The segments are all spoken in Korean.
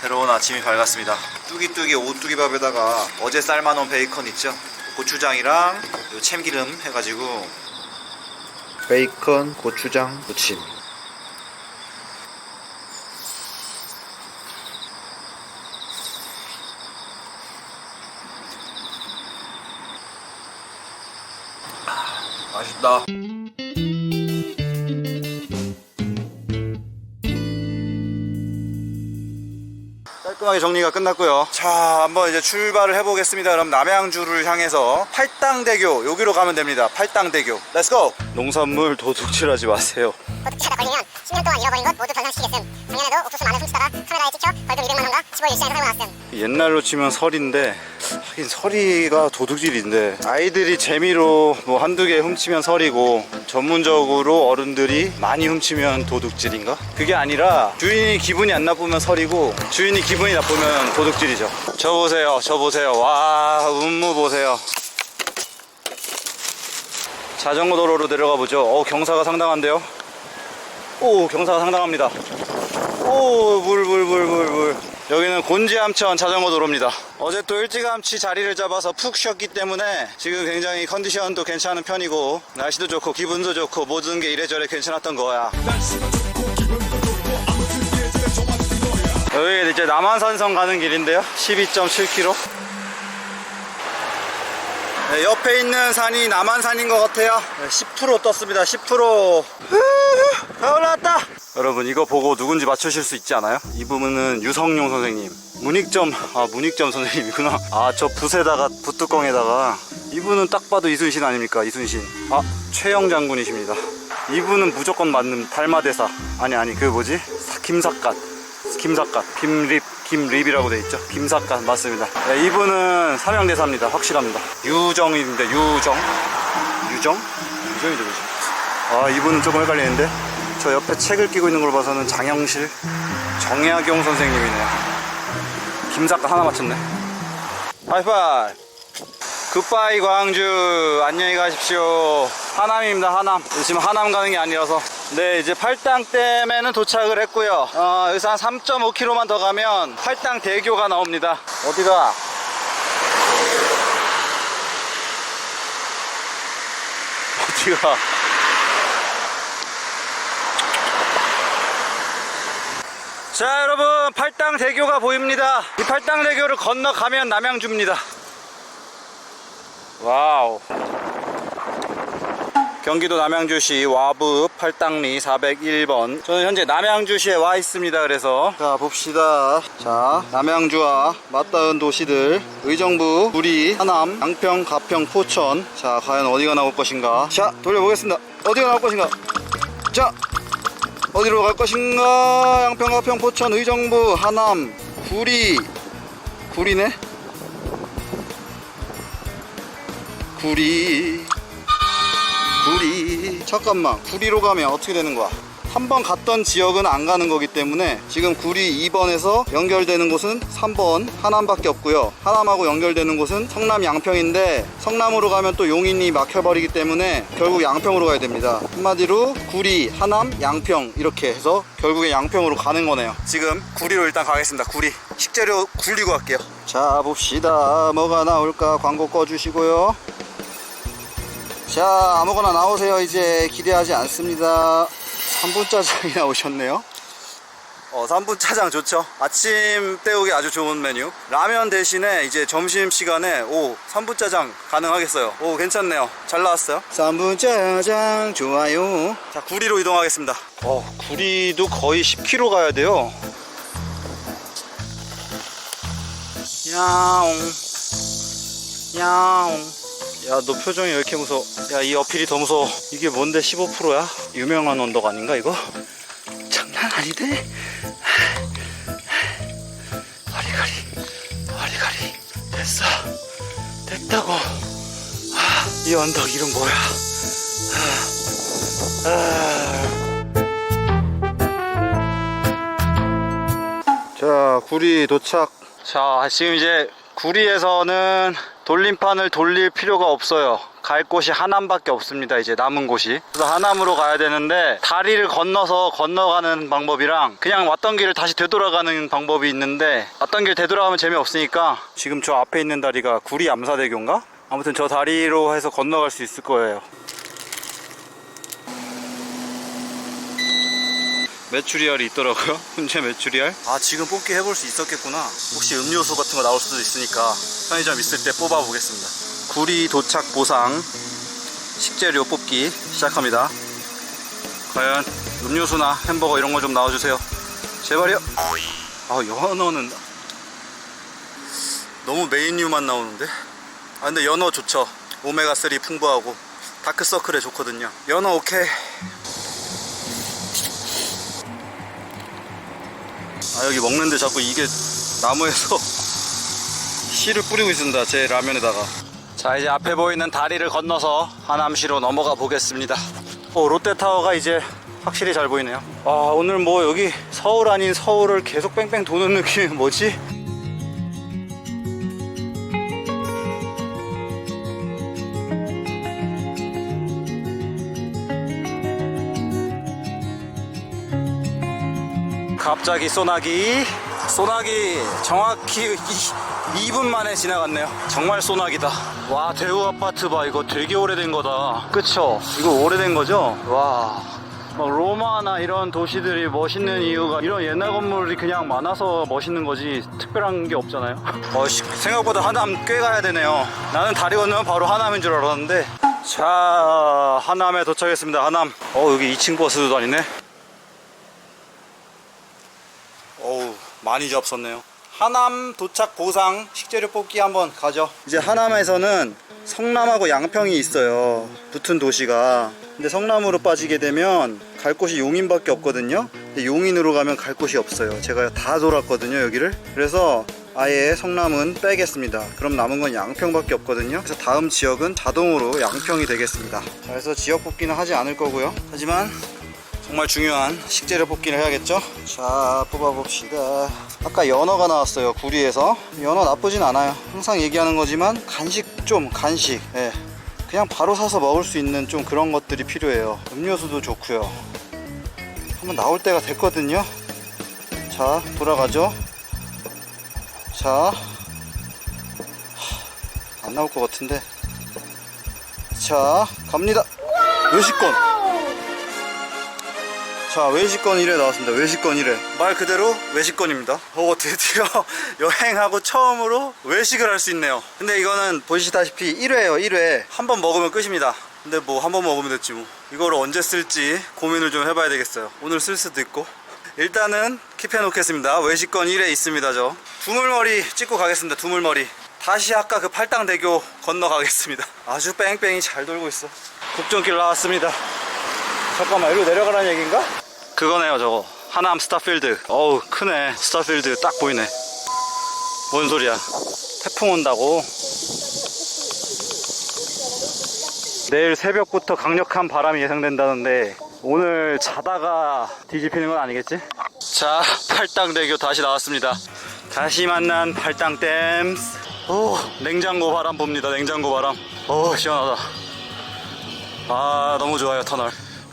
새로운 아침이 밝았습니다. 뚜기뚜기 오뚜기 밥에다가 어제 삶아놓은 베이컨 있죠? 고추장이랑 요 참기름 해가지고 베이컨, 고추장, 무침. 맛있다. 깔끔하게 정리가 끝났고요. 자, 한번 이제 출발을 해보겠습니다. 그럼 남양주를 향해서 팔당대교 여기로 가면 됩니다. 팔당대교. Go. 농산물 도둑질하지 마세요. 도둑질하다 걸리면 10년 동안 잃어버린 것 모두 변상시키겠음. 작년에도 옥수수 만원 훔치다가 카메라에 찍혀 벌금 200만 원과 15일 시간에 사고 나왔음. 옛날로 치면 설인데 하긴 설이가 도둑질인데 아이들이 재미로 뭐 한두 개 훔치면 설이고 전문적으로 어른들이 많이 훔치면 도둑질인가? 그게 아니라 주인이 기분이 안 나쁘면 설이고 주인이 기분이 나쁘면 도둑질이죠 저 보세요 저 보세요 와 운무 보세요 자전거 도로로 내려가 보죠 어 경사가 상당한데요 오 경사가 상당합니다 오, 물, 물, 물, 물, 물. 여기는 곤지암천 자전거 도로입니다. 어제 또 일찌감치 자리를 잡아서 푹 쉬었기 때문에 지금 굉장히 컨디션도 괜찮은 편이고 날씨도 좋고 기분도 좋고 모든 게 이래저래 괜찮았던 거야. 여기 이제 남한산성 가는 길인데요. 12.7km. 네, 옆에 있는 산이 남한산인 것 같아요. 10% 떴습니다. 10%. 다 올라왔다. 여러분 이거 보고 누군지 맞추실 수 있지 않아요? 이 부분은 유성룡 선생님. 문익점 아 문익점 선생님이구나. 아 저 붓에다가 붓뚜껑에다가 이분은 딱 봐도 이순신 아닙니까? 이순신. 아 최영 장군이십니다. 이분은 무조건 맞는 달마대사. 아니 아니 그 뭐지? 사- 김삿갓. 김삿갓. 김립 김립이라고 돼 있죠. 김삿갓 맞습니다. 네, 이분은 삼양대사입니다. 확실합니다. 유정인데 유정. 유정? 유정이 누구지? 아 이분은 조금 헷갈리는데 저 옆에 책을 끼고 있는 걸 봐서는 장영실 정약용 선생님이네요 김삿갓 하나 맞췄네 하이파이 굿바이 광주 안녕히 가십시오 하남입니다 하남 지금 하남 가는 게 아니라서 네 이제 팔당댐에는 도착을 했고요. 어, 여기서 한 3.5km만 더 가면 팔당대교가 나옵니다. 어디가? 어디가? 자 여러분 팔당대교가 보입니다. 이 팔당대교를 건너가면 남양주입니다. 와우 경기도 남양주시 와부 팔당리 401번 저는 현재 남양주시에 와 있습니다 그래서 자 봅시다 자 남양주와 맞닿은 도시들 의정부 구리 하남 양평 가평 포천 자 과연 어디가 나올 것인가 자 돌려보겠습니다 어디가 나올 것인가 자 어디로 갈 것인가? 양평, 가평, 포천, 의정부, 하남, 구리. 구리네? 구리. 구리. 잠깐만. 구리로 가면 어떻게 되는 거야? 한 번 갔던 지역은 안 가는 거기 때문에 지금 구리 2번에서 연결되는 곳은 3번 하남밖에 없고요. 하남하고 연결되는 곳은 성남 양평인데 성남으로 가면 또 용인이 막혀버리기 때문에 결국 양평으로 가야 됩니다. 한마디로 구리, 하남, 양평 이렇게 해서 결국에 양평으로 가는 거네요. 지금 구리로 일단 가겠습니다. 구리. 식재료 굴리고 갈게요. 자 봅시다. 뭐가 나올까 광고 꺼주시고요. 자 아무거나 나오세요. 이제 기대하지 않습니다. 3분 짜장이 나오셨네요. 어 3분 짜장 좋죠. 아침 때우기 아주 좋은 메뉴. 라면 대신에 이제 점심시간에 오 3분 짜장 가능하겠어요. 오 괜찮네요. 잘 나왔어요. 3분 짜장 좋아요. 자 구리로 이동하겠습니다. 어 구리도 거의 10km 가야 돼요. 야옹 야옹 야 너 표정이 왜 이렇게 무서워? 야 이 어필이 더 무서워. 이게 뭔데 15%야? 유명한 언덕 아닌가 이거? 장난 아니네? 와리가리 와리가리. 됐어. 됐다고. 아, 이 언덕 이름 뭐야? 아, 아. 자 구리 도착. 자 지금 이제 구리에서는 돌림판을 돌릴 필요가 없어요 갈 곳이 하남밖에 없습니다. 이제 남은 곳이. 그래서 하남으로 가야 되는데 다리를 건너서 건너가는 방법이랑 그냥 왔던 길을 다시 되돌아가는 방법이 있는데 왔던 길 되돌아가면 재미없으니까 지금 저 앞에 있는 다리가 구리 암사대교인가? 아무튼 저 다리로 해서 건너갈 수 있을 거예요. 메추리알이 있더라고요. 훈제 메추리알. 아 지금 뽑기 해볼 수 있었겠구나. 혹시 음료수 같은 거 나올 수도 있으니까 편의점 있을 때 뽑아 보겠습니다. 구리 도착 보상 식재료 뽑기 시작합니다. 과연 음료수나 햄버거 이런 거 좀 나와주세요. 제발요. 아 연어는 너무 메인류만 나오는데. 아 근데 연어 좋죠. 오메가 3 풍부하고 다크서클에 좋거든요. 연어 오케이. 아 여기 먹는데 자꾸 이게 나무에서 씨를 뿌리고 있습니다 제 라면에다가. 자 이제 앞에 보이는 다리를 건너서 하남시로 넘어가 보겠습니다. 어, 롯데타워가 이제 확실히 잘 보이네요. 아 오늘 뭐 여기 서울 아닌 서울을 계속 뺑뺑 도는 느낌이 뭐지? 갑자기 소나기. 소나기 정확히 2, 분 만에 지나갔네요. 정말 소나기다. 와 대우 아파트 봐. 이거 되게 오래된 거다. 그쵸? 이거 오래된 거죠? 와. 막 로마나 이런 도시들이 멋있는 이유가 이런 옛날 건물이 그냥 많아서 멋있는 거지 특별한 게 없잖아요. 어, 씨, 생각보다 하남 꽤 가야 되네요. 나는 다리 건너면 바로 하남인 줄 알았는데. 자 하남에 도착했습니다. 하남. 어 여기 2층 버스도 다니네 어우 많이 잡섰네요. 하남 도착 보상 식재료 뽑기 한번 가죠. 이제 하남에서는 성남하고 양평이 있어요. 붙은 도시가. 근데 성남으로 빠지게 되면 갈 곳이 용인밖에 없거든요. 근데 용인으로 가면 갈 곳이 없어요. 제가 다 돌았거든요 여기를. 그래서 아예 성남은 빼겠습니다. 그럼 남은 건 양평밖에 없거든요. 그래서 다음 지역은 자동으로 양평이 되겠습니다. 자, 그래서 지역 뽑기는 하지 않을 거고요. 하지만 정말 중요한 식재료 뽑기를 해야겠죠? 자, 뽑아봅시다. 아까 연어가 나왔어요, 구리에서. 연어 나쁘진 않아요. 항상 얘기하는 거지만, 간식 좀, 간식. 예. 그냥 바로 사서 먹을 수 있는 좀 그런 것들이 필요해요. 음료수도 좋고요. 한번 나올 때가 됐거든요. 자, 돌아가죠. 자. 하, 안 나올 것 같은데. 자, 갑니다. 외식권. 자 외식권 1회 나왔습니다. 외식권 1회. 말 그대로 외식권입니다. 오 드디어 여행하고 처음으로 외식을 할 수 있네요. 근데 이거는 보시다시피 1회예요 1회. 한 번 먹으면 끝입니다. 근데 뭐 한 번 먹으면 됐지 뭐. 이거를 언제 쓸지 고민을 좀 해봐야 되겠어요. 오늘 쓸 수도 있고. 일단은 킵해 놓겠습니다. 외식권 1회 있습니다 저. 두물머리 찍고 가겠습니다 두물머리. 다시 아까 그 팔당대교 건너가겠습니다. 아주 뺑뺑이 잘 돌고 있어. 국정길 나왔습니다. 잠깐만 여기로 내려가라는 얘기인가? 그거네요 저거. 하남 스타필드. 어우 크네. 스타필드 딱 보이네. 뭔 소리야. 태풍 온다고? 내일 새벽부터 강력한 바람이 예상된다는데 오늘 자다가 뒤집히는 건 아니겠지? 자 팔당대교 다시 나왔습니다. 다시 만난 팔당댐 오 냉장고 바람 봅니다 냉장고 바람. 오 시원하다. 아 너무 좋아요 터널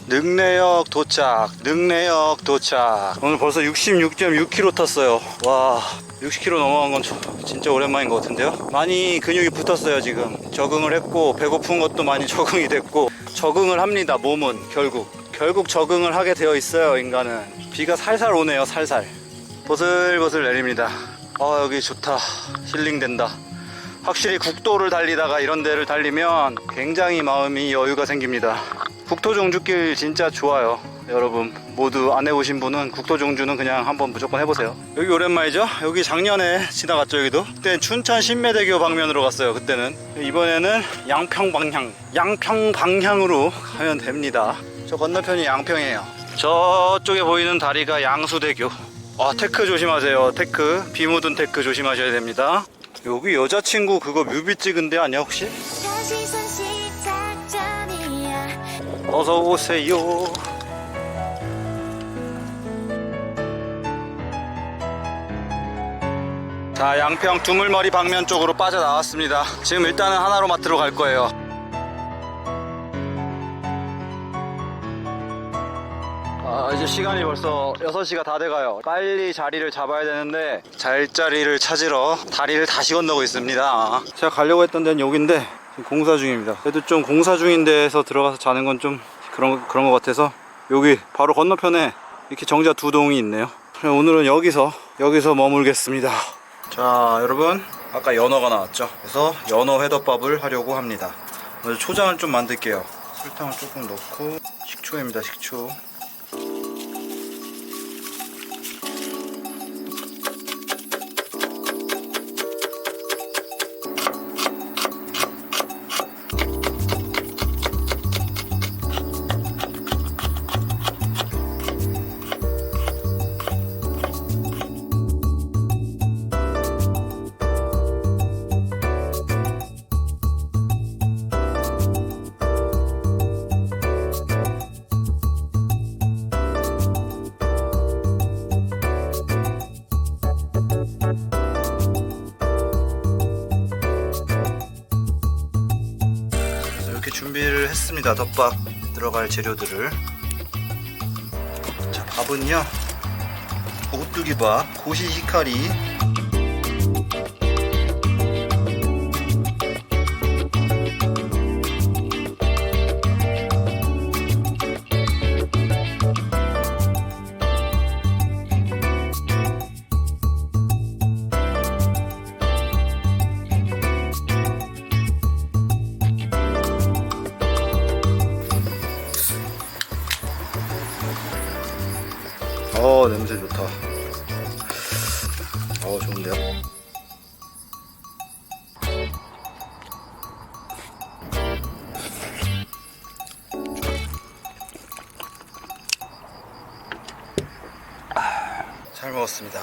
능내역 도착 능내역 도착. 오늘 벌써 66.6km 탔어요. 와 60km 넘어간 건 저- 진짜 오랜만인 것 같은데요? 많이 근육이 붙었어요 지금. 적응을 했고 배고픈 것도 많이 적응이 됐고 적응을 합니다 몸은 결국. 결국 적응을 하게 되어 있어요 인간은. 비가 살살 오네요 살살. 보슬보슬 내립니다. 아 여기 좋다. 힐링된다. 확실히 국도를 달리다가 이런 데를 달리면 굉장히 마음이 여유가 생깁니다. 국토종주길 진짜 좋아요. 여러분 모두 안 해보신 분은 국토종주는 그냥 한번 무조건 해보세요. 여기 오랜만이죠? 여기 작년에 지나갔죠 여기도? 그때 춘천 신매대교 방면으로 갔어요 그때는. 이번에는 양평 방향, 양평 방향으로 가면 됩니다. 저 건너편이 양평이에요. 저쪽에 보이는 다리가 양수대교. 아 테크 조심하세요. 테크 비 묻은 테크 조심하셔야 됩니다. 여기 여자친구 그거 뮤비 찍은 데 아니야 혹시? 어서 오세요. 자, 양평 두물머리 방면 쪽으로 빠져나왔습니다. 지금 일단은 하나로마트로 갈 거예요. 아, 이제 시간이 벌써 6시가 다 돼가요. 빨리 자리를 잡아야 되는데, 잘자리를 찾으러 다리를 다시 건너고 있습니다. 제가 가려고 했던 데는 여기인데, 공사 중입니다. 그래도 좀 공사 중인 데에서 들어가서 자는 건 좀 그런 그런 것 같아서 여기 바로 건너편에 이렇게 정자 두 동이 있네요. 오늘은 여기서 여기서 머물겠습니다. 자 여러분 아까 연어가 나왔죠. 그래서 연어 회덮밥을 하려고 합니다. 먼저 초장을 좀 만들게요. 설탕을 조금 넣고 식초입니다. 식초. 준비를 했습니다. 덮밥 들어갈 재료들을. 자, 밥은요. 오뚜기밥, 고시 히카리. 잘 먹었습니다.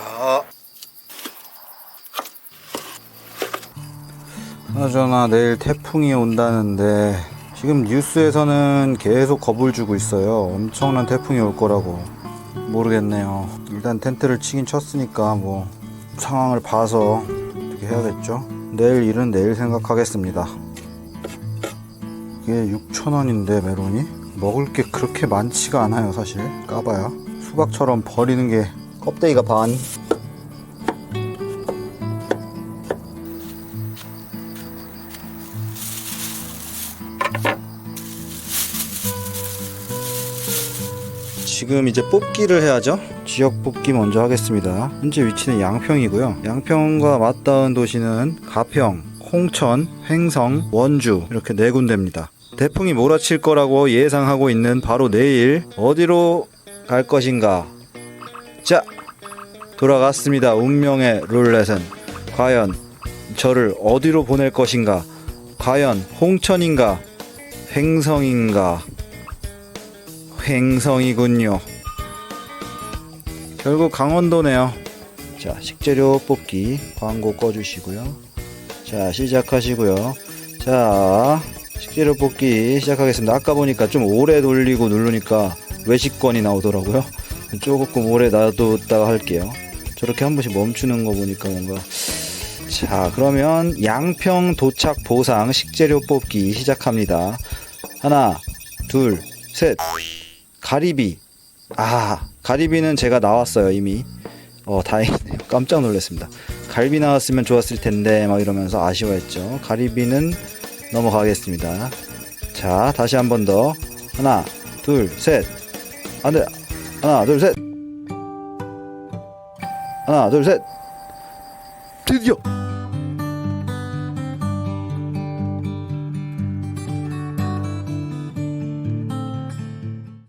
그나저나 내일 태풍이 온다는데 지금 뉴스에서는 계속 겁을 주고 있어요. 엄청난 태풍이 올 거라고. 모르겠네요. 일단 텐트를 치긴 쳤으니까 뭐 상황을 봐서 어떻게 해야겠죠. 내일 일은 내일 생각하겠습니다. 이게 6,000원인데 메론이 먹을 게 그렇게 많지가 않아요 사실 까봐야 수박처럼 버리는 게 껍데기가 반 지금 이제 뽑기를 해야죠. 지역 뽑기 먼저 하겠습니다. 현재 위치는 양평이고요. 양평과 맞닿은 도시는 가평, 홍천, 횡성, 원주 이렇게 네 군데입니다. 태풍이 몰아칠 거라고 예상하고 있는 바로 내일 어디로 갈 것인가? 자, 돌아갔습니다. 운명의 룰렛은 과연 저를 어디로 보낼 것인가? 과연 홍천인가? 횡성인가? 횡성이군요. 결국 강원도네요. 자, 식재료 뽑기 광고 꺼주시고요. 자, 시작하시고요. 자, 식재료 뽑기 시작하겠습니다. 아까 보니까 좀 오래 돌리고 누르니까 외식권이 나오더라고요. 조금 오래 놔뒀다가 할게요. 저렇게 한 번씩 멈추는 거 보니까 뭔가. 자, 그러면 양평 도착 보상 식재료 뽑기 시작합니다. 하나, 둘, 셋. 가리비. 아, 가리비는 제가 나왔어요, 이미. 어, 다행이네요. 깜짝 놀랐습니다. 갈비 나왔으면 좋았을 텐데, 막 이러면서 아쉬워했죠. 가리비는 넘어가겠습니다. 자, 다시 한 번 더. 하나, 둘, 셋. 안 돼. 하나, 둘, 셋. 하나, 둘, 셋. 드디어